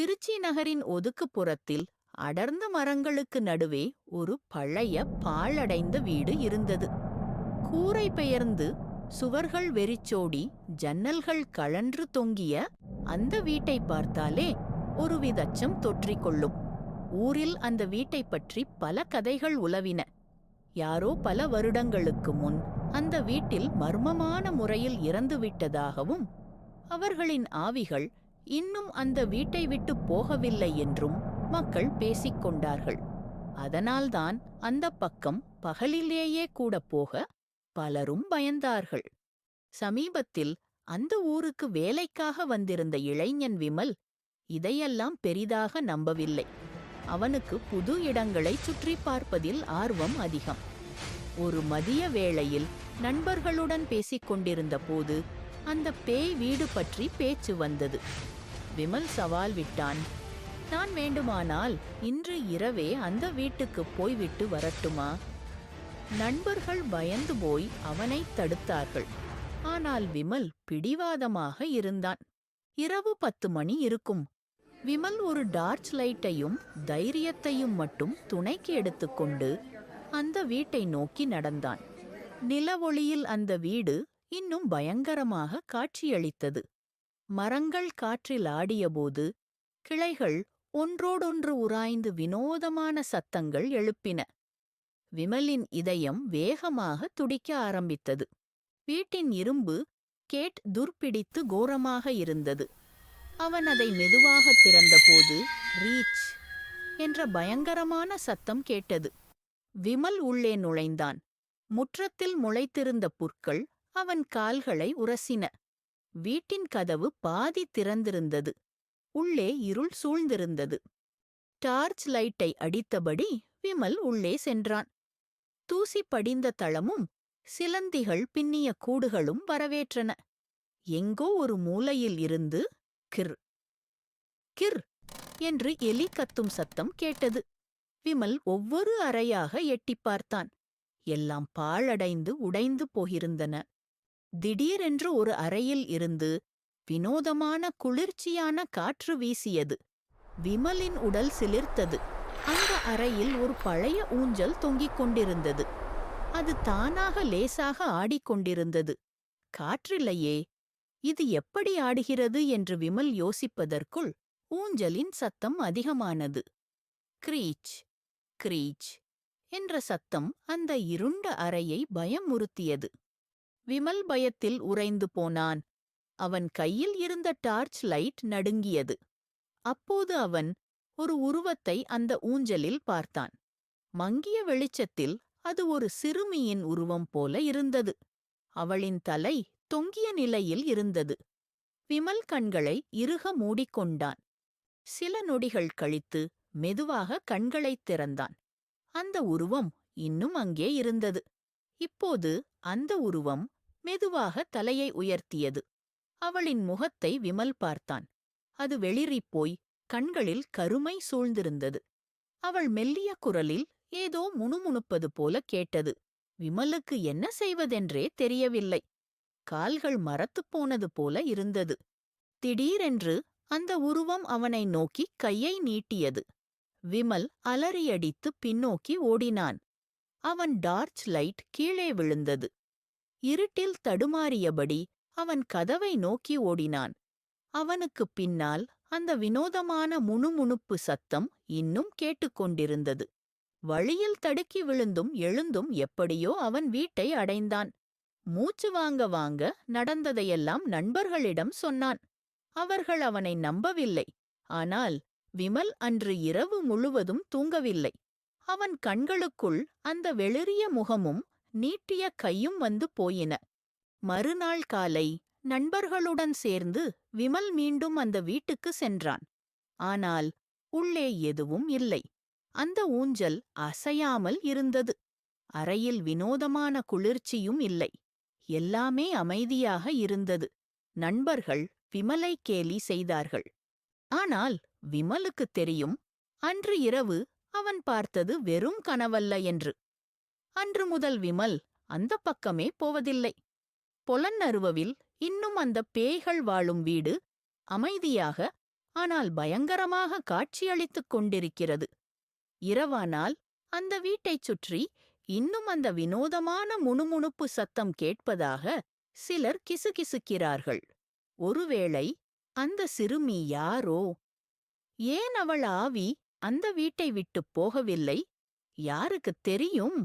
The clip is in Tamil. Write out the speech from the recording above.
திருச்சி நகரின் ஒதுக்குப்புறத்தில் அடர்ந்த மரங்களுக்கு நடுவே ஒரு பழைய பாழடைந்த வீடு இருந்தது. கூரை பெயர்ந்து சுவர்கள் வெறிச்சோடி ஜன்னல்கள் கழன்று தொங்கிய அந்த வீட்டை பார்த்தாலே ஒரு விதச்சம் தொற்றிக்கொள்ளும். ஊரில் அந்த வீட்டைப் பற்றி பல கதைகள் உலவின. யாரோ பல வருடங்களுக்கு முன் அந்த வீட்டில் மர்மமான முறையில் இறந்துவிட்டதாகவும் அவர்களின் ஆவிகள் இன்னும் அந்த வீட்டை விட்டு போகவில்லை என்றும் மக்கள் பேசிக் கொண்டார்கள் அதனால்தான் அந்த பக்கம் பகலிலேயே கூட போக பலரும் பயந்தார்கள். சமீபத்தில் அந்த ஊருக்கு வேலைக்காக வந்திருந்த இளைஞன் விமல் இதையெல்லாம் பெரிதாக நம்பவில்லை. அவனுக்கு புது இடங்களை சுற்றி பார்ப்பதில் ஆர்வம் அதிகம். ஒரு மதிய வேளையில் நண்பர்களுடன் பேசிக்கொண்டிருந்த போது அந்த பேய் வீடு பற்றி பேச்சு வந்தது. விமல் சவால் விட்டான். நான் வேண்டுமானால் இன்று இரவே அந்த வீட்டுக்கு போய்விட்டு வரட்டுமா? நண்பர்கள் பயந்து போய் அவனை தடுத்தார்கள். ஆனால் விமல் பிடிவாதமாக இருந்தான். இரவு பத்து மணி இருக்கும். விமல் ஒரு டார்ச் லைட்டையும் தைரியத்தையும் மட்டும் துணைக்கு எடுத்துக்கொண்டு அந்த வீட்டை நோக்கி நடந்தான். நிலவொளியில் அந்த வீடு இன்னும் பயங்கரமாக காட்சியளித்தது. மரங்கள் காற்றில் ஆடியபோது கிளைகள் ஒன்றோடொன்று உராய்ந்து வினோதமான சத்தங்கள் எழுப்பின. விமலின் இதயம் வேகமாக துடிக்க ஆரம்பித்தது. வீட்டின் இரும்பு கேட் துர்பிடித்து கோரமாக இருந்தது. அவன் அதை மெதுவாக திறந்தபோது ரீச் என்ற பயங்கரமான சத்தம் கேட்டது. விமல் உள்ளே நுழைந்தான். முற்றத்தில் முளைத்திருந்த புற்கள் அவன் கால்களை உரசின. வீட்டின் கதவு பாதி திறந்திருந்தது. உள்ளே இருள் சூழ்ந்திருந்தது. டார்ச் லைட்டை அடித்தபடி விமல் உள்ளே சென்றான். தூசி படிந்த தளமும் சிலந்திகள் பின்னிய கூடுகளும் வரவேற்றன. எங்கோ ஒரு மூலையில் இருந்து கிர் கிர் என்று எலி கத்தும் சத்தம் கேட்டது. விமல் ஒவ்வொரு அறையாக எட்டிப் பார்த்தான். எல்லாம் பாழடைந்து உடைந்து போகிருந்தன. திடீரென்று ஒரு அறையில் இருந்து வினோதமான குளிர்ச்சியான காற்று வீசியது. விமலின் உடல் சிலிர்த்தது. அந்த அறையில் ஒரு பழைய ஊஞ்சல் தொங்கிக் கொண்டிருந்தது. அது தானாக லேசாக ஆடிக்கொண்டிருந்தது காற்றில்லையே இது எப்படி ஆடுகிறது என்று விமல் யோசிப்பதற்குள் ஊஞ்சலின் சத்தம் அதிகமானது. கிரீச் கிரீச் என்ற சத்தம் அந்த இருண்ட அறையை பயமுறுத்தியது. விமல் பயத்தில் உறைந்து போனான். அவன் கையில் இருந்த டார்ச் லைட் நடுங்கியது. அப்போது அவன் ஒரு உருவத்தை அந்த ஊஞ்சலில் பார்த்தான். மங்கிய வெளிச்சத்தில் அது ஒரு சிறுமியின் உருவம் போல இருந்தது. அவளின் தலை தொங்கிய நிலையில் இருந்தது. விமல் கண்களை இறுக மூடிக்கொண்டான். சில நொடிகள் கழித்து மெதுவாக கண்களைத் திறந்தான். அந்த உருவம் இன்னும் அங்கே இருந்தது. இப்போது அந்த உருவம் மெதுவாக தலையை உயர்த்தியது. அவளின் முகத்தை விமல் பார்த்தான். அது வெளிறிப்போய் கண்களில் கருமை சூழ்ந்திருந்தது. அவள் மெல்லிய குரலில் ஏதோ முணுமுணுப்பது போல கேட்டது. விமலுக்கு என்ன செய்வதென்றே தெரியவில்லை. கால்கள் மரத்துப் போனது போல இருந்தது. திடீரென்று அந்த உருவம் அவனை நோக்கி கையை நீட்டியது. விமல் அலறியடித்து பின்னோக்கி ஓடினான். அவன் டார்ச் லைட் கீழே விழுந்தது. இருட்டில் தடுமாறியபடி அவன் கதவை நோக்கி ஓடினான். அவனுக்குப் பின்னால் அந்த வினோதமான முணுமுணுப்பு சத்தம் இன்னும் கேட்டுக்கொண்டிருந்தது வழியில் தடுக்கி விழுந்தும் எழுந்தும் எப்படியோ அவன் வீட்டை அடைந்தான். மூச்சு வாங்க வாங்க நடந்ததையெல்லாம் நண்பர்களிடம் சொன்னான். அவர்கள் அவனை நம்பவில்லை. ஆனால் விமல் அன்று இரவு முழுவதும் தூங்கவில்லை. அவன் கண்களுக்குள் அந்த வெளிறிய முகமும் நீட்டிய கையும் வந்து போயின. மறுநாள் காலை நண்பர்களுடன் சேர்ந்து விமல் மீண்டும் அந்த வீட்டுக்கு சென்றான். ஆனால் உள்ளே எதுவும் இல்லை. அந்த ஊஞ்சல் அசையாமல் இருந்தது. அறையில் வினோதமான குளிர்ச்சியும் இல்லை. எல்லாமே அமைதியாக இருந்தது. நண்பர்கள் விமலை கேலி செய்தார்கள். ஆனால் விமலுக்குத் தெரியும் அன்று இரவு அவன் பார்த்தது வெறும் கனவல்ல என்று. அன்று முதல் விமல் அந்த பக்கமே போவதில்லை. பொலன்னருவவில் இன்னும் அந்த பேய்கள் வாழும் வீடு அமைதியாக ஆனால் பயங்கரமாக காட்சியளித்துக் கொண்டிருக்கிறது. இரவானால் அந்த வீட்டைச் சுற்றி இன்னும் அந்த வினோதமான முணுமுணுப்பு சத்தம் கேட்பதாக சிலர் கிசுகிசுக்கிறார்கள். ஒருவேளை அந்த சிறுமி யாரோ? ஏன் அவள் ஆவி அந்த வீட்டை விட்டுப் போகவில்லை? யாருக்குத் தெரியும்?